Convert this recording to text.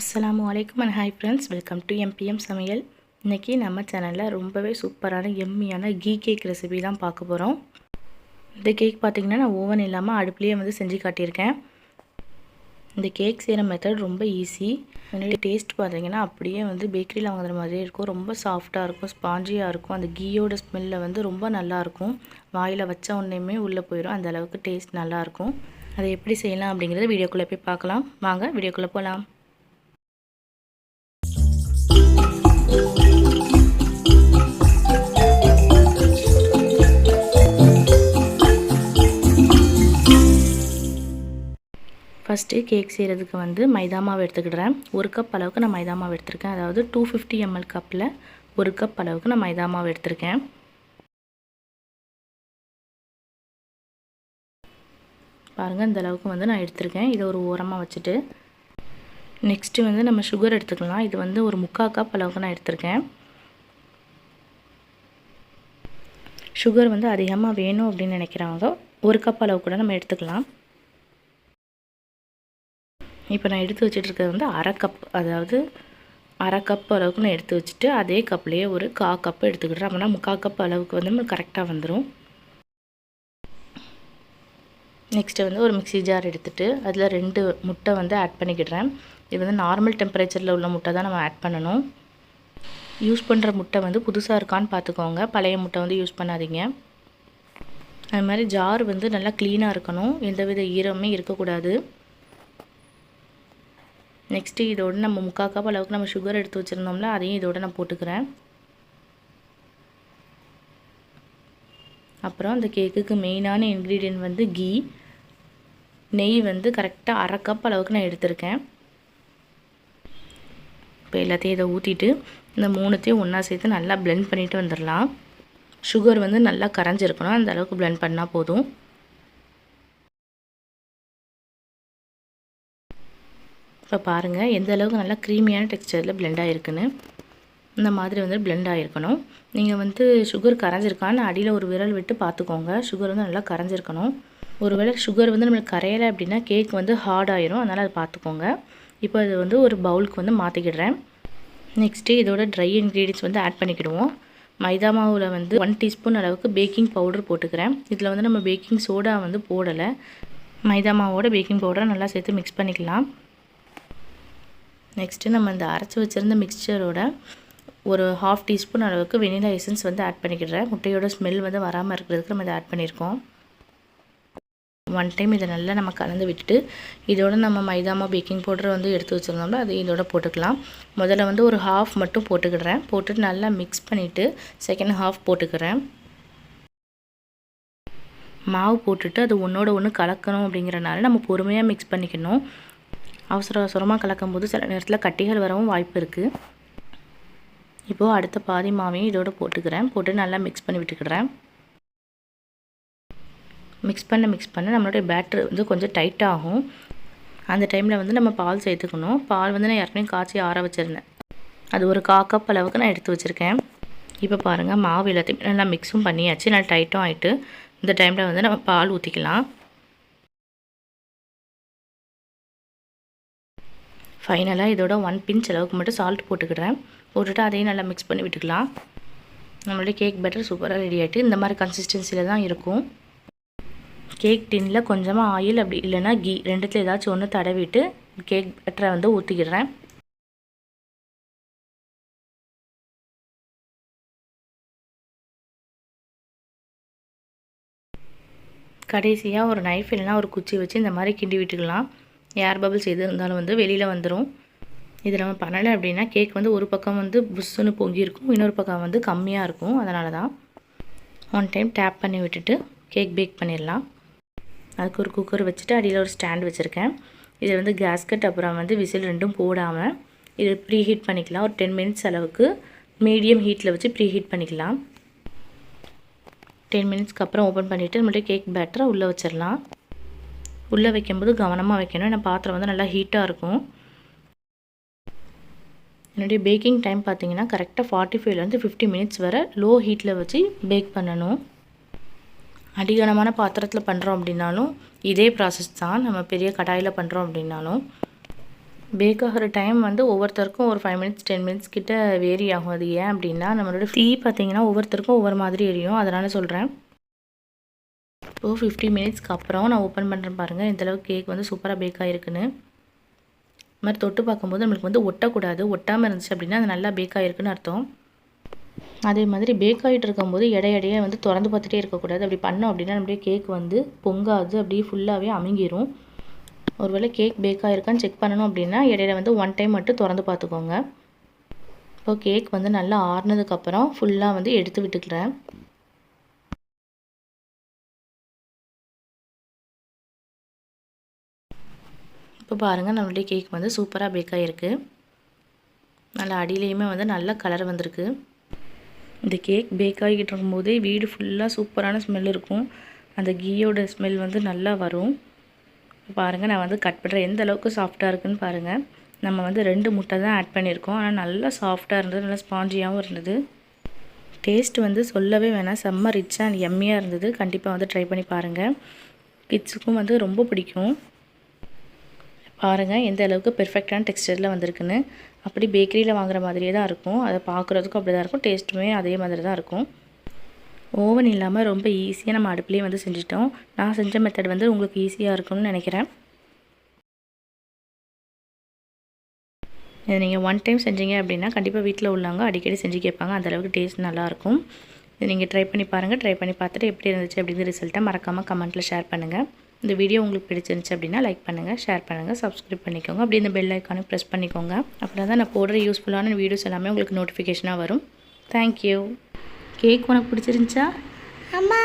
அஸ்லாம் வலைக்கம் and hi friends welcome to MBM சமையல். இன்றைக்கி நம்ம சேனலில் ரொம்பவே சூப்பரான எம்மியான கீ கேக் ரெசிபி தான் பார்க்க போகிறோம் இந்த கேக் பார்த்திங்கன்னா நான் ஓவன் இல்லாமல் அடுப்புலேயே வந்து செஞ்சு காட்டியிருக்கேன். இந்த கேக் செய்கிற மெத்தட் ரொம்ப ஈஸி என்னுடைய டேஸ்ட் பார்த்திங்கன்னா அப்படியே வந்து பேக்கரியில் வாங்குற மாதிரியே இருக்கும். ரொம்ப சாஃப்டாக இருக்கும் ஸ்பாஞ்சியாக இருக்கும். அந்த கீயோட ஸ்மெல்லில் வந்து ரொம்ப நல்லாயிருக்கும் வாயில் வச்ச உடனேயுமே உள்ளே போயிடும் அந்த அளவுக்கு டேஸ்ட் நல்லாயிருக்கும் அதை எப்படி செய்யலாம் அப்படிங்கிறத வீடியோக்குள்ளே போய் பார்க்கலாம். வாங்க வீடியோக்குள்ளே போகலாம் ஃபஸ்ட்டு கேக் செய்கிறதுக்கு வந்து மைதா மாவு எடுத்துக்கிடுறேன். ஒரு கப் அளவுக்கு நான் மைதா மாவு எடுத்திருக்கேன். அதாவது டூ ஃபிஃப்டி எம்எல் கப்பில் ஒரு கப் அளவுக்கு நான் மைதா மாவு எடுத்திருக்கேன். பாருங்கள் இந்த அளவுக்கு வந்து நான் எடுத்திருக்கேன். இதை ஒரு ஓரமாக வச்சுட்டு. நெக்ஸ்ட்டு வந்து நம்ம சுகர் எடுத்துக்கலாம். இது வந்து ஒரு முக்கால் கப் அளவுக்கு நான் எடுத்திருக்கேன். சுகர் வந்து அதிகமாக வேணும் அப்படின்னு நினைக்கிறாங்க ஒரு கப் அளவு கூட நம்ம எடுத்துக்கலாம். இப்போ நான் எடுத்து வச்சுட்டு வந்து அரை கப் அதாவது அரை கப் அளவுக்கு நான் எடுத்து வச்சுட்டு அதே கப்லேயே ஒரு கா கப் எடுத்துக்கிட்டேன் அப்படின்னா முக்கால் கப் அளவுக்கு வந்து நம்ம கரெக்டாக வந்துடும் நெக்ஸ்ட்டு வந்து ஒரு மிக்சி ஜார் எடுத்துகிட்டு அதில் ரெண்டு முட்டை வந்து ஆட் பண்ணிக்கிடுறேன். இது வந்து நார்மல் டெம்பரேச்சரில் உள்ள முட்டை தான் நம்ம ஆட் பண்ணணும். யூஸ் பண்ணுற முட்டை வந்து புதுசாக இருக்கான்னு பார்த்துக்கோங்க பழைய முட்டை வந்து யூஸ் பண்ணாதீங்க. அது மாதிரி ஜார் வந்து நல்லா க்ளீனாக இருக்கணும். எந்தவித ஈரமே இருக்கக்கூடாது. நெக்ஸ்ட்டு இதோடு நம்ம முக்கால் கப் அளவுக்கு நம்ம சுகர் எடுத்து வச்சுருந்தோம்ல அதையும் இதோட நான் போட்டுக்கிறேன். அப்புறம் அந்த கேக்குக்கு மெயினான இன்க்ரீடியன்ட் வந்து கீ நெய் வந்து கரெக்டாக அரை கப் அளவுக்கு நான் எடுத்திருக்கேன். இப்போ எல்லாத்தையும் இதை ஊற்றிட்டு இந்த மூணுத்தையும் ஒன்றா சேர்த்து நல்லா பிளெண்ட் பண்ணிவிட்டு வந்துடலாம். சுகர் வந்து நல்லா கரைஞ்சிருக்கணும். அந்த அளவுக்கு பிளெண்ட் பண்ணால் போதும். இப்போ பாருங்கள் எந்த அளவுக்கு நல்லா க்ரீமியான டெக்ஸ்டரில் பிளெண்ட் ஆகிருக்குன்னு இந்த மாதிரி வந்து பிளெண்ட் ஆகிருக்கணும் நீங்கள் வந்து சுகர் கரைஞ்சிருக்கான்னு அடியில் ஒரு விரல் விட்டு பார்த்துக்கோங்க சுகர் வந்து நல்லா கரைஞ்சிருக்கணும். ஒருவேளை சுகர் வந்து நம்மளுக்கு கரையலை அப்படின்னா கேக் வந்து ஹார்ட் ஆயிரும். அதனால் அதை பார்த்துக்கோங்க இப்போ இது வந்து ஒரு பவுலுக்கு வந்து மாற்றிக்கிடுறேன் நெக்ஸ்ட்டு இதோட ட்ரை இன்க்ரீடியன்ஸ் வந்து ஆட் பண்ணிக்கிடுவோம். மைதா மாவில் வந்து ஒன் டீஸ்பூன் அளவுக்கு பேக்கிங் பவுடர் போட்டுக்கிறேன். இதில் வந்து நம்ம பேக்கிங் சோடா வந்து போடலை. மைதா மாவோட பேக்கிங் பவுடரை நல்லா சேர்த்து மிக்ஸ் பண்ணிக்கலாம். நெக்ஸ்ட்டு நம்ம இந்த அரைச்சி வச்சுருந்த மிக்சரோட ஒரு ஹாஃப் டீஸ்பூன் அளவுக்கு வெனிலா எசன்ஸ் வந்து ஆட் பண்ணிக்கிடுறேன். முட்டையோட ஸ்மெல் வந்து வராமல் இருக்கிறதுக்கு நம்ம இதை ஆட் பண்ணியிருக்கோம். ஒன் டைம் இதை நல்லா நம்ம கலந்து விட்டுட்டு இதோட நம்ம மைதாமா பேக்கிங் பவுடர் வந்து எடுத்து வச்சுருந்தோம்ல அது இதோட போட்டுக்கலாம். முதல்ல வந்து ஒரு ஹாஃப் மட்டும் போட்டுக்கிடுறேன். போட்டுட்டு நல்லா மிக்ஸ் பண்ணிவிட்டு செகண்ட் ஹாஃப் போட்டுக்கிறேன். மாவு போட்டுட்டு அது ஒன்றோட ஒன்று கலக்கணும் அப்படிங்கிறனால நம்ம பொறுமையாக மிக்ஸ் பண்ணிக்கணும். அவசர அவசரமாக கலக்கும்போது சில நேரத்தில் கட்டிகள் வரவும் வாய்ப்பு இருக்குது இப்போது அடுத்த பாதி மாவையும் இதோடு போட்டுக்கிறேன். போட்டு நல்லா மிக்ஸ் பண்ணி விட்டுக்கிறேன். மிக்ஸ் பண்ண மிக்ஸ் பண்ண நம்மளுடைய பேட்ரு வந்து கொஞ்சம் டைட் ஆகும். அந்த டைமில் வந்து நம்ம பால் சேர்த்துக்கணும். பால் வந்து நான் ஏற்கனவே காய்ச்சி ஆற வச்சுருந்தேன். அது ஒரு கா கப் அளவுக்கு நான் எடுத்து வச்சுருக்கேன். இப்போ பாருங்கள் மாவு எல்லாத்தையும் நல்லா மிக்ஸும் பண்ணியாச்சு. நல்லா டைட்டும் ஆகிட்டு இந்த டைமில் வந்து நம்ம பால் ஊற்றிக்கலாம் ஃபைனலாக இதோட ஒன் பிஞ்ச் அளவுக்கு மட்டும் சால்ட் போட்டுக்கிறேன் போட்டுட்டு அதையும் நல்லா மிக்ஸ் பண்ணி விட்டுக்கலாம். நம்மளுடைய கேக் பேட்டர் சூப்பராக ரெடி ஆகிட்டு இந்த மாதிரி கன்சிஸ்டன்சியில் தான் இருக்கும். கேக் டின்னில் கொஞ்சமாக ஆயில் அப்படி இல்லைன்னா கீ ரெண்டுத்தில் ஏதாச்சும் ஒன்று தடவிட்டு கேக் பேட்டரை வந்து ஊற்றிக்கிடுறேன் கடைசியாக ஒரு நைஃப் இல்லைனா ஒரு குச்சி வச்சு இந்த மாதிரி கிண்டி விட்டுக்கலாம். ஏர் பபிள்ஸ் எது இருந்தாலும் வந்து வெளியில் வந்துடும் இது நம்ம பண்ணலை அப்படின்னா கேக் வந்து ஒரு பக்கம் வந்து புஷ்ஷுன்னு பொங்கியிருக்கும் இன்னொரு பக்கம் வந்து கம்மியாக இருக்கும். அதனால தான் ஒன் டைம் டேப் பண்ணி விட்டுட்டு கேக் பேக் பண்ணிடலாம். அதுக்கு ஒரு குக்கர் வச்சுட்டு அடியில் ஒரு ஸ்டாண்ட் வச்சுருக்கேன். இதில் வந்து கேஸ்கட் அப்புறம் வந்து விசில் ரெண்டும் போடாமல் இது ப்ரீ ஹீட் பண்ணிக்கலாம். ஒரு டென் மினிட்ஸ் அளவுக்கு மீடியம் ஹீட்டில் வச்சு ப்ரீ ஹீட் பண்ணிக்கலாம் டென் மினிட்ஸ்க்கு அப்புறம் ஓப்பன் பண்ணிவிட்டு நம்மள்ட்ட கேக் பேட்டரை உள்ளே வச்சிடலாம். உள்ளே வைக்கும்போது கவனமாக வைக்கணும். ஏன்னா பாத்திரம் வந்து நல்லா ஹீட்டாக இருக்கும். என்னுடைய பேக்கிங் டைம் பார்த்தீங்கன்னா கரெக்டாக ஃபார்ட்டி ஃபைவ்லேருந்து ஃபிஃப்டி மினிட்ஸ் வரை லோ ஹீட்டில் வச்சு பேக் பண்ணணும். அடிகனமான பாத்திரத்தில் பண்ணுறோம் அப்படின்னாலும் இதே ப்ராசஸ் தான் நம்ம பெரிய கடாயில் பண்ணுறோம் அப்படின்னாலும். பேக் ஆகிற டைம் வந்து ஒவ்வொருத்தருக்கும் ஒரு ஃபைவ் மினிட்ஸ் டென் மினிட்ஸ் கிட்ட வேரி ஆகும். அது ஏன் அப்படின்னா நம்மளோட தீ பார்த்தீங்கன்னா ஒவ்வொருத்தருக்கும் ஒவ்வொரு மாதிரி எரியும். அதனால் சொல்கிறேன் ஒரு ஃபிஃப்டி மினிட்ஸ்க்கு அப்புறம் நான் ஓப்பன் பண்ணுறேன் பாருங்கள் இந்தளவுக்கு கேக் வந்து சூப்பராக பேக் ஆகிருக்குன்னு இது மாதிரி தொட்டு பார்க்கும்போது நம்மளுக்கு வந்து ஒட்டக்கூடாது. ஒட்டாமல் இருந்துச்சு அப்படின்னா அது நல்லா பேக் ஆகிருக்குன்னு அர்த்தம். அதே மாதிரி பேக் ஆகிட்டு இருக்கும்போது இடையிடையே வந்து திறந்து பார்த்துட்டே இருக்கக்கூடாது. அப்படி பண்ணோம் அப்படின்னா நம்மளுடைய கேக் வந்து பொங்காது. அப்படியே ஃபுல்லாகவே அமுங்கிரும். ஒருவேளை கேக் பேக் ஆகிருக்கான்னு செக் பண்ணணும் அப்படின்னா இடையில வந்து ஒன் டைம் மட்டும் திறந்து பார்த்துக்கோங்க. இப்போ கேக் வந்து நல்லா ஆறுனதுக்கப்புறம் ஃபுல்லாக வந்து எடுத்து விட்டுக்கிறேன். இப்போ பாருங்கள் நம்மளுடைய கேக் வந்து சூப்பராக பேக் ஆகிருக்கு நல்லா அடியிலையுமே வந்து நல்ல கலர் வந்திருக்கு. இந்த கேக் பேக் ஆகிக்கிட்டு இருக்கும்போதே வீடு ஃபுல்லாக சூப்பரான ஸ்மெல் இருக்கும். அந்த கீயோட ஸ்மெல் வந்து நல்லா வரும். பாருங்கள் நான் வந்து கட் பண்ணுறேன் எந்த அளவுக்கு சாஃப்டாக இருக்குன்னு பாருங்கள் நம்ம வந்து ரெண்டு முட்டை தான் ஆட் பண்ணியிருக்கோம். ஆனால் நல்லா சாஃப்டாக இருந்தது நல்லா ஸ்பாஞ்சியாகவும் இருந்தது. டேஸ்ட் வந்து சொல்லவே வேணாம். செம்ம ரிச்சாக அண்ட் எம்மியாக இருந்தது. கண்டிப்பாக வந்து ட்ரை பண்ணி பாருங்கள் கிட்ஸுக்கும் வந்து ரொம்ப பிடிக்கும். பாருங்கள் எந்த அளவுக்கு பெர்ஃபெக்டான டெக்ஸ்டரில் வந்திருக்குன்னு. அப்படி பேக்கரியில் வாங்குற மாதிரியே தான் இருக்கும். அதை பார்க்குறதுக்கும் அப்படி தான் இருக்கும். டேஸ்ட்டுமே அதே மாதிரி தான் இருக்கும். ஓவன் இல்லாமல் ரொம்ப ஈஸியாக நம்ம அடுப்புலேயே வந்து செஞ்சிட்டோம். நான் செஞ்ச மெத்தட் வந்து உங்களுக்கு ஈஸியாக இருக்கும்னு நினைக்கிறேன். இதை நீங்கள் ஒன் டைம் செஞ்சீங்க அப்படின்னா கண்டிப்பாக வீட்டில் உள்ளவங்க அடிக்கடி செஞ்சு கேட்பாங்க. அந்தளவுக்கு டேஸ்ட் நல்லாயிருக்கும் இதை நீங்கள் ட்ரை பண்ணி பாருங்கள் ட்ரை பண்ணி பார்த்துட்டு எப்படி இருந்துச்சு அப்படிங்கிற ரிசல்ட்டை மறக்காமல் கமெண்ட்டில் ஷேர் பண்ணுங்கள் இந்த வீடியோ உங்களுக்கு பிடிச்சிருந்துச்சு அப்படின்னா லைக் பண்ணுங்கள் ஷேர் பண்ணுங்கள் சப்ஸ்கிரைப் பண்ணிக்கோங்க. அப்படி இந்த பெல் ஐக்கானும் ப்ரெஸ் பண்ணிக்கோங்க. அப்படின்னா தான் நான் போடுற யூஸ்ஃபுல்லான வீடியோஸ் எல்லாமே உங்களுக்கு நோட்டிஃபிகேஷனாக வரும். தேங்க்யூ கேக் உனக்கு பிடிச்சிருந்துச்சா? அம்மா.